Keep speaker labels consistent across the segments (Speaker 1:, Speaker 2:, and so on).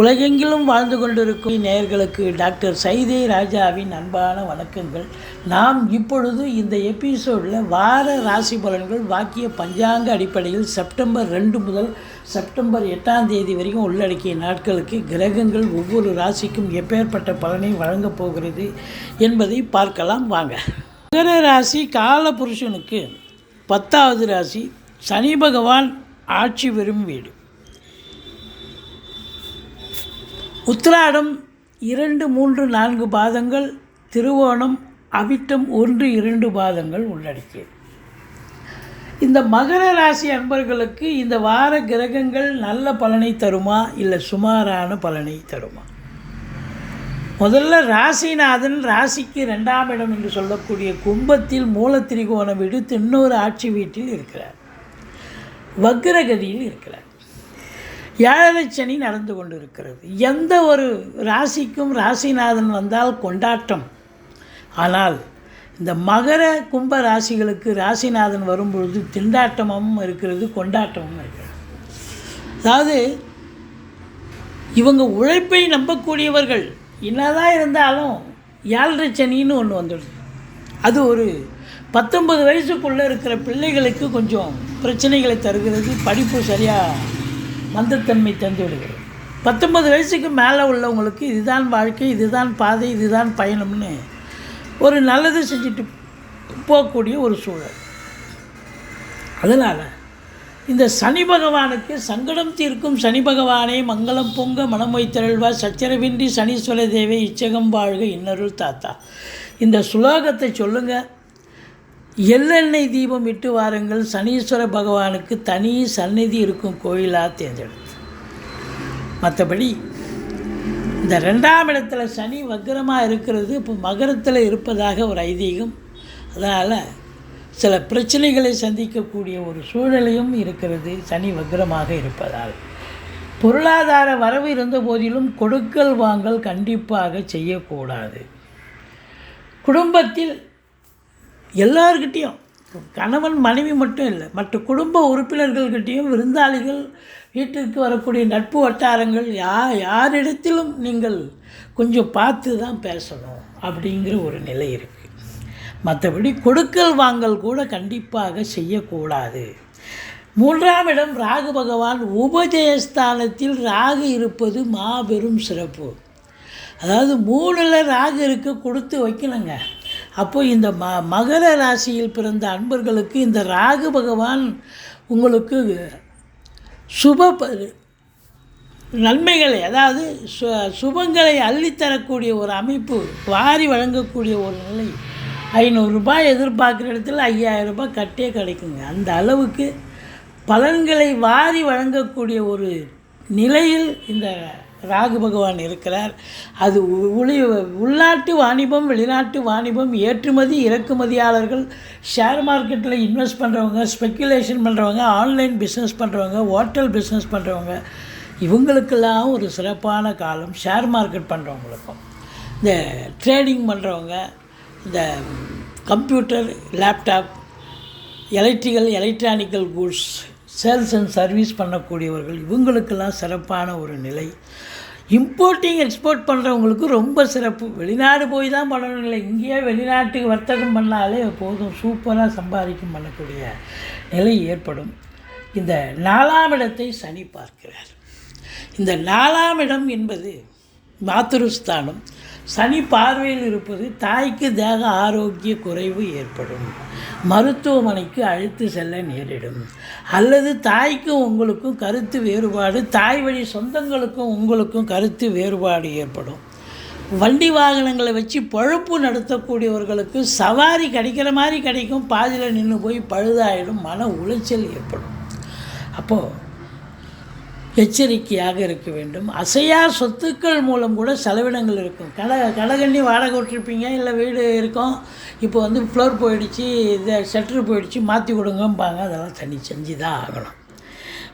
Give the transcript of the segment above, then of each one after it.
Speaker 1: உலகெங்கிலும் வாழ்ந்து கொண்டிருக்கும் நேயர்களுக்கு டாக்டர் சைதே ராஜாவின் அன்பான வணக்கங்கள். நாம் இப்பொழுது இந்த எபிசோடில் வார ராசி பலன்கள் வாக்கிய பஞ்சாங்க அடிப்படையில் செப்டம்பர் ரெண்டு முதல் செப்டம்பர் எட்டாம் தேதி வரைக்கும் உள்ளடக்கிய நாட்களுக்கு கிரகங்கள் ஒவ்வொரு ராசிக்கும் எப்பேற்பட்ட பலனை வழங்கப் போகிறது என்பதை பார்க்கலாம் வாங்க. மகர ராசி காலபுருஷனுக்கு பத்தாவது ராசி சனி பகவான் ஆட்சி பெறும் வீடு. உத்திராடம் இரண்டு மூன்று நான்கு பாதங்கள் திருவோணம் அவிட்டம் ஒன்று இரண்டு பாதங்கள் உள்ளடக்கியது. இந்த மகர ராசி அன்பர்களுக்கு இந்த வார கிரகங்கள் நல்ல பலனை தருமா இல்லை சுமாரான பலனை தருமா? முதல்ல ராசிநாதன் ராசிக்கு ரெண்டாம் இடம் என்று சொல்லக்கூடிய கும்பத்தில் மூலத்திரிகோணம் விடுத்து இன்னொரு ஆட்சி வீட்டில் இருக்கிறார். வக்ரகதியில் இருக்கிறார். ஏழரை சனி நடந்து கொண்டு இருக்கிறது எந்த ஒரு ராசிக்கும் ராசிநாதன் வந்தால் கொண்டாட்டம். ஆனால் இந்த மகர கும்ப ராசிகளுக்கு ராசிநாதன் வரும்பொழுது திண்டாட்டமும் இருக்கிறது கொண்டாட்டமும் இருக்கிறது. அதாவது இவங்க உழைப்பை நம்பக்கூடியவர்கள். என்னதான் இருந்தாலும் ஏழரை சனின்னு ஒன்று வந்துடுது. அது ஒரு பத்தொன்பது வயசுக்குள்ளே இருக்கிற பிள்ளைகளுக்கு கொஞ்சம் பிரச்சனைகளை தருகிறது படிப்பு சரியாக மந்தத்தன்மை தந்து விடுகிறது. பத்தொன்பது வயசுக்கு மேலே உள்ளவங்களுக்கு இதுதான் வாழ்க்கை இதுதான் பாதை இதுதான் பயணம்னு ஒரு நல்லது செஞ்சுட்டு போகக்கூடிய ஒரு சூழல். அதனால் இந்த சனி பகவானுக்கு சங்கடம் தீர்க்கும் சனி பகவானே மங்களம் பொங்க மனம் வைத்தருள்வா. சச்சரவின்றி சனீஸ்வர தேவை இச்சகம் வாழ்க இன்னருள் தாத்தா. இந்த சுலோகத்தை சொல்லுங்கள் எள்ளெண்ணெய் தீபம் இட்டு வாருங்கள். சனீஸ்வர பகவானுக்கு தனி சந்நிதி இருக்கும் கோயிலாக தேர்ந்தெடுத்து. மற்றபடி இந்த ரெண்டாம் இடத்துல சனி வக்கரமாக இருக்கிறது இப்போ மகரத்தில் இருப்பதாக ஒரு ஐதீகம். அதனால் சில பிரச்சனைகளை சந்திக்கக்கூடிய ஒரு சூழலையும் இருக்கிறது சனி வக்ரமாக இருப்பதால். பொருளாதார வரவு இருந்த போதிலும் கொடுக்கல் வாங்கல் கண்டிப்பாக செய்யக்கூடாது. குடும்பத்தில் எல்லார்கிட்டேயும். கணவன் மனைவி மட்டும் இல்லை மற்ற குடும்ப உறுப்பினர்கள்கிட்டேயும் விருந்தாளிகள் வீட்டிற்கு வரக்கூடிய நட்பு வட்டாரங்கள் யா யாரிடத்திலும் நீங்கள் கொஞ்சம் பார்த்து தான் பேசணும் அப்படிங்கிற ஒரு நிலை இருக்குது மற்றபடி கொடுக்கல் வாங்கல் கூட கண்டிப்பாக செய்யக்கூடாது. மூன்றாம் இடம் ராகு பகவான். உபஜயஸ்தானத்தில் ராகு இருப்பது மாபெரும் சிறப்பு. அதாவது மூணில் ராகு இருக்க கொடுத்து வைக்கணுங்க. அப்போ இந்த ம மகர ராசியில் பிறந்த அன்பர்களுக்கு இந்த ராகு பகவான் உங்களுக்கு சுப நன்மைகளை அதாவது சு சுபங்களை அள்ளித்தரக்கூடிய ஒரு அமைப்பு வாரி வழங்கக்கூடிய ஒரு நிலை. ஐநூறுரூபாய் எதிர்பார்க்குற இடத்துல ஐயாயிரம் ரூபாய் கட்டே கிடைக்குங்க. அந்த அளவுக்கு பலன்களை வாரி வழங்கக்கூடிய ஒரு நிலையில் இந்த ராகு பகவான் இருக்கிறார். அது உளி உள்நாட்டு வாணிபம் வெளிநாட்டு வாணிபம் ஏற்றுமதி இறக்குமதியாளர்கள் ஷேர் மார்க்கெட்டில் இன்வெஸ்ட் பண்ணுறவங்க ஸ்பெக்குலேஷன் பண்ணுறவங்க ஆன்லைன் பிஸ்னஸ் பண்ணுறவங்க ஹோட்டல் பிஸ்னஸ் பண்ணுறவங்க இவங்களுக்கெல்லாம் ஒரு சிறப்பான காலம் ஷேர் மார்க்கெட் பண்ணுறவங்களுக்கும் இந்த ட்ரேடிங் பண்ணுறவங்க இந்த computer laptop electrical electronical goods sales and service பண்ணக்கூடியவர்கள் இவங்களுக்கெல்லாம் சிறப்பான ஒரு நிலை. இம்போர்ட்டிங் எக்ஸ்போர்ட் பண்ணுறவங்களுக்கு ரொம்ப சிறப்பு. வெளிநாடு போய் தான் பண்ணணும் இல்லை இங்கேயே வெளிநாட்டுக்கு வர்த்தகம் பண்ணாலே போதும். சூப்பராக சம்பாதிக்கும் பண்ணக்கூடிய நிலை ஏற்படும். இந்த நாலாம் இடத்தை சனி பார்க்கிறார். இந்த நாலாம் இடம் என்பது மாத்துருஸ்தானம். சனி பார்வையில் இருப்பது தாய்க்கு தேக ஆரோக்கிய குறைவு ஏற்படும். மருத்துவமனைக்கு அழைத்து செல்ல நேரிடும். அல்லது தாய்க்கும் உங்களுக்கும் கருத்து வேறுபாடு தாய் வழி சொந்தங்களுக்கும் உங்களுக்கும் கருத்து வேறுபாடு ஏற்படும். வண்டி வாகனங்களை வச்சு பழுப்பு நடத்தக்கூடியவர்களுக்கு சவாரி கிடைக்கிற மாதிரி கிடைக்கும். பாதியில் நின்று போய் பழுதாயிடும் மன உளைச்சல் ஏற்படும். அப்போது எச்சரிக்கையாக இருக்க வேண்டும். அசையா சொத்துக்கள் மூலம் கூட செலவினங்கள் இருக்கும். கடை கடைகண்ணி வாடகை விட்டுருப்பீங்க இல்லை வீடு இருக்கும். இப்போ வந்து ஃப்ளோர் போயிடுச்சு இது ஷட்டர் போயிடுச்சு மாற்றி கொடுங்கம்பாங்க. அதெல்லாம் தனி செஞ்சு தான் ஆகணும்.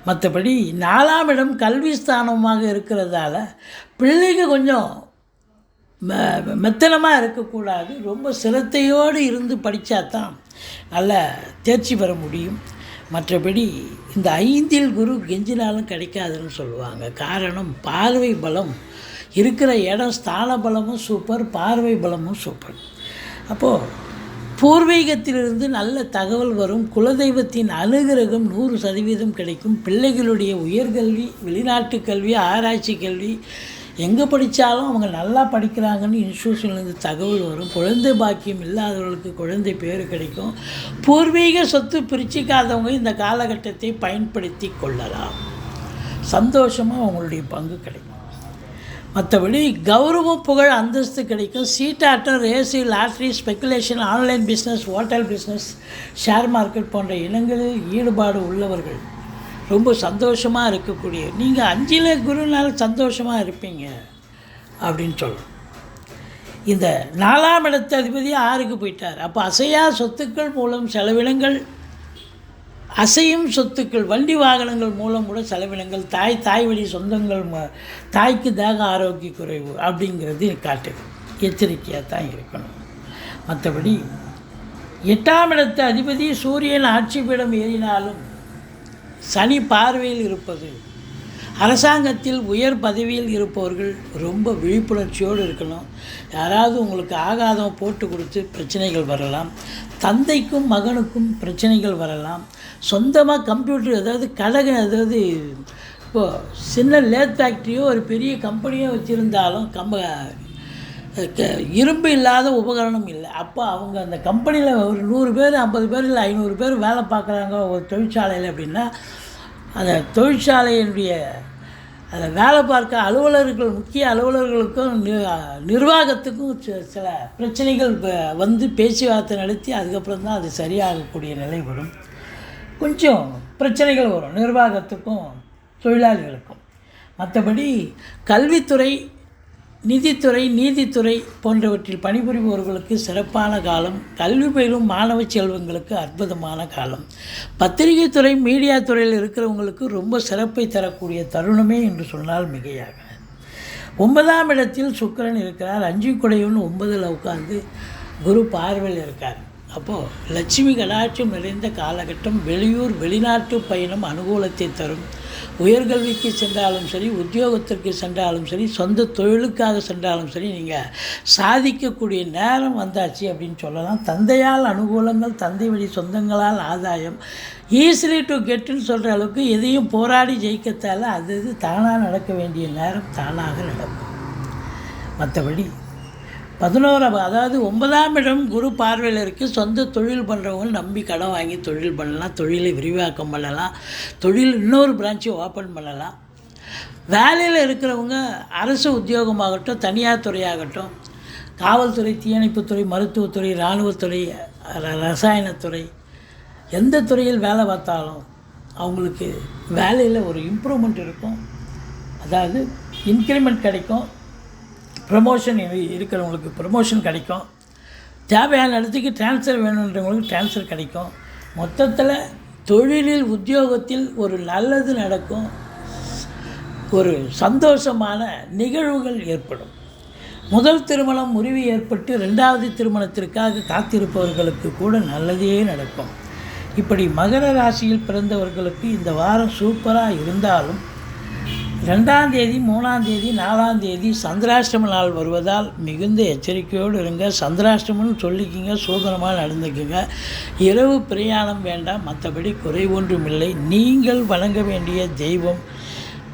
Speaker 1: மற்றபடி நாலாம் இடம் கல்வி ஸ்தானமாக இருக்கிறதால பிள்ளைங்க கொஞ்சம் மெ மெத்தனமாக இருக்கக்கூடாது. ரொம்ப சிரத்தையோடு இருந்து படித்தா தான் நல்ல தேர்ச்சி பெற முடியும். மற்றபடி இந்த ஐந்தில் குரு கெஞ்சினாலும் கிடைக்காதுன்னு சொல்லுவாங்க. காரணம் பார்வை பலம். இருக்கிற இடம் ஸ்தான பலமும் சூப்பர் பார்வை பலமும் சூப்பர் அப்போது பூர்வீகத்திலிருந்து நல்ல தகவல் வரும். குலதெய்வத்தின் அனுகிரகம் நூறு சதவீதம் கிடைக்கும். பிள்ளைகளுடைய உயர்கல்வி வெளிநாட்டு கல்வி ஆராய்ச்சி கல்வி எங்கே படித்தாலும் அவங்க நல்லா படிக்கிறாங்கன்னு இன்ஸ்டியூஷன்லேருந்து தகவல் வரும். குழந்தை பாக்கியம் இல்லாதவர்களுக்கு குழந்தை பேர் கிடைக்கும். பூர்வீக சொத்து பிரிச்சிக்காதவங்க இந்த காலகட்டத்தை பயன்படுத்தி கொள்ளலாம். சந்தோஷமாக அவங்களுடைய பங்கு கிடைக்கும். மற்றபடி கௌரவம் புகழ் அந்தஸ்து கிடைக்கும். சீட்டாட்டம் race lottery speculation online business hotel business share market போன்ற இனங்களில் ஈடுபாடு உள்ளவர்கள் ரொம்ப சந்தோஷமாக இருக்கக்கூடிய நீங்கள் அஞ்சில் குருனால சந்தோஷமாக இருப்பீங்க அப்படின்னு சொல்லணும் இந்த நாலாம் இடத்து அதிபதி ஆறுக்கு போயிட்டார். அப்போ அசையா சொத்துக்கள் மூலம் செலவினங்கள் அசையும் சொத்துக்கள் வண்டி வாகனங்கள் மூலம் கூட செலவினங்கள் தாய் தாய் வழி சொந்தங்கள் ம- தாய்க்கு தேக ஆரோக்கிய குறைவு அப்படிங்கிறது காட்டுது. எச்சரிக்கையாக தான் இருக்கணும். மற்றபடி எட்டாம் இடத்து அதிபதி சூரியன் ஆட்சி பீடம் ஏறினாலும் சனி பார்வையில் இருப்பது. அரசாங்கத்தில் உயர் பதவியில் இருப்பவர்கள் ரொம்ப விழிப்புணர்ச்சியோடு இருக்கணும். யாராவது உங்களுக்கு ஆகாதம் போட்டு கொடுத்து பிரச்சனைகள் வரலாம். தந்தைக்கும் மகனுக்கும் பிரச்சனைகள் வரலாம். சொந்தமாக கம்ப்யூட்டர் ஏதாவது கடக ஏதாவது இப்போது சின்ன லேத் ஃபேக்ட்ரியோ ஒரு பெரிய கம்பெனியோ வச்சுருந்தாலும் கம்ப இரும்பு இல்லாத உபகரணம் இல்லை. அப்போ அவங்க அந்த கம்பெனியில் ஒரு நூறு பேர் ஐம்பது பேர் இல்லை ஐநூறு பேர் வேலை பார்க்குறாங்க ஒரு தொழிற்சாலையில் அப்படின்னா அந்த தொழிற்சாலையினுடைய அதை வேலை பார்க்க அலுவலர்கள் முக்கிய அலுவலர்களுக்கும் நி- நிர்வாகத்துக்கும் சில பிரச்சனைகள் வந்து பேச்சுவார்த்தை நடத்தி அதுக்கப்புறம் தான் அது சரியாகக்கூடிய நிலை வரும். கொஞ்சம் பிரச்சனைகள் வரும் நிர்வாகத்துக்கும் தொழிலாளிகளுக்கும். மற்றபடி கல்வித்துறை நிதித்துறை நீதித்துறை போன்றவற்றில் பணிபுரிபவர்களுக்கு சிறப்பான காலம் கல்வி பயிலும் மாணவ செல்வங்களுக்கு அற்புதமான காலம். பத்திரிகை துறை மீடியா துறையில் இருக்கிறவங்களுக்கு ரொம்ப சிறப்பை தரக்கூடிய தருணமே என்று சொன்னால் மிகையாக ஒன்பதாம் இடத்தில் சுக்கிரன் இருக்கிறார். அஞ்சு குடையவன் ஒன்பதில் உட்கார்ந்து குரு பார்வையில் இருக்கார். அப்போது லட்சுமி கடாட்சம் நிறைந்த காலகட்டம் வெளியூர் வெளிநாட்டு பயணம் அனுகூலத்தை தரும். உயர்கல்விக்கு சென்றாலும் சரி உத்தியோகத்திற்கு சென்றாலும் சரி சொந்த தொழிலுக்காக சென்றாலும் சரி நீங்கள் சாதிக்கக்கூடிய நேரம் வந்தாச்சு அப்படின்னு சொல்லலாம். தந்தையால் அனுகூலங்கள் தந்தை வழி சொந்தங்களால் ஆதாயம். ஈஸிலி டு கெட்டுன்னு சொல்கிற அளவுக்கு எதையும் போராடி ஜெயிக்கத்தால அது இது தானாக நடக்க வேண்டிய நேரம் தானாக நடக்கும். மற்றபடி பதினோராம் அதாவது ஒன்பதாம் இடம் குரு பார்வையில் இருக்குது சொந்த தொழில் பண்ணுறவங்க நம்பி கடன் வாங்கி தொழில் பண்ணலாம் தொழிலை விரிவாக்கம் பண்ணலாம் தொழில் இன்னொரு பிரான்ச்சை ஓப்பன் பண்ணலாம். வேலையில் இருக்கிறவங்க அரசு உத்தியோகமாகட்டும் தனியார் துறையாகட்டும் காவல்துறை தீயணைப்புத்துறை மருத்துவத்துறை இராணுவத்துறை ர- ரசாயனத்துறை எந்த துறையில் வேலை பார்த்தாலும் அவங்களுக்கு வேலையில் ஒரு இம்ப்ரூவ்மெண்ட் இருக்கும். அதாவது இன்க்ரிமெண்ட் கிடைக்கும். ப்ரமோஷன் இருக்கிறவங்களுக்கு ப்ரமோஷன் கிடைக்கும். தேவையான இடத்துக்கு ட்ரான்ஸ்ஃபர் வேணுன்றவங்களுக்கு ட்ரான்ஸ்ஃபர் கிடைக்கும். மொத்தத்தில் தொழிலில் உத்தியோகத்தில் ஒரு நல்லது நடக்கும். ஒரு சந்தோஷமான நிகழ்வுகள் ஏற்படும். முதல் திருமணம் முறிவு ஏற்பட்டு ரெண்டாவது திருமணத்திற்காக காத்திருப்பவர்களுக்கு கூட நல்லதே நடக்கும். இப்படி மகர ராசியில் பிறந்தவர்களுக்கு இந்த வாரம் சூப்பராக இருந்தாலும் ரெண்டாம் தேதி மூணாம் தேதி நாலாம் தேதி சந்திராஷ்டம நாள் வருவதால் மிகுந்த எச்சரிக்கையோடு இருங்க. சந்திராஷ்டமம்னு சொல்லிக்கிங்க சூதனமாக நடந்துக்குங்க. இரவு பிரயாணம் வேண்டாம் மற்றபடி குறை ஒன்றுமில்லை. நீங்கள் வணங்க வேண்டிய தெய்வம்.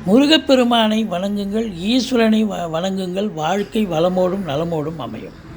Speaker 1: முருகப்பெருமானை வணங்குங்கள் ஈஸ்வரனை வ- வணங்குங்கள். வாழ்க்கை வளமோடும் நலமோடும் அமையும்.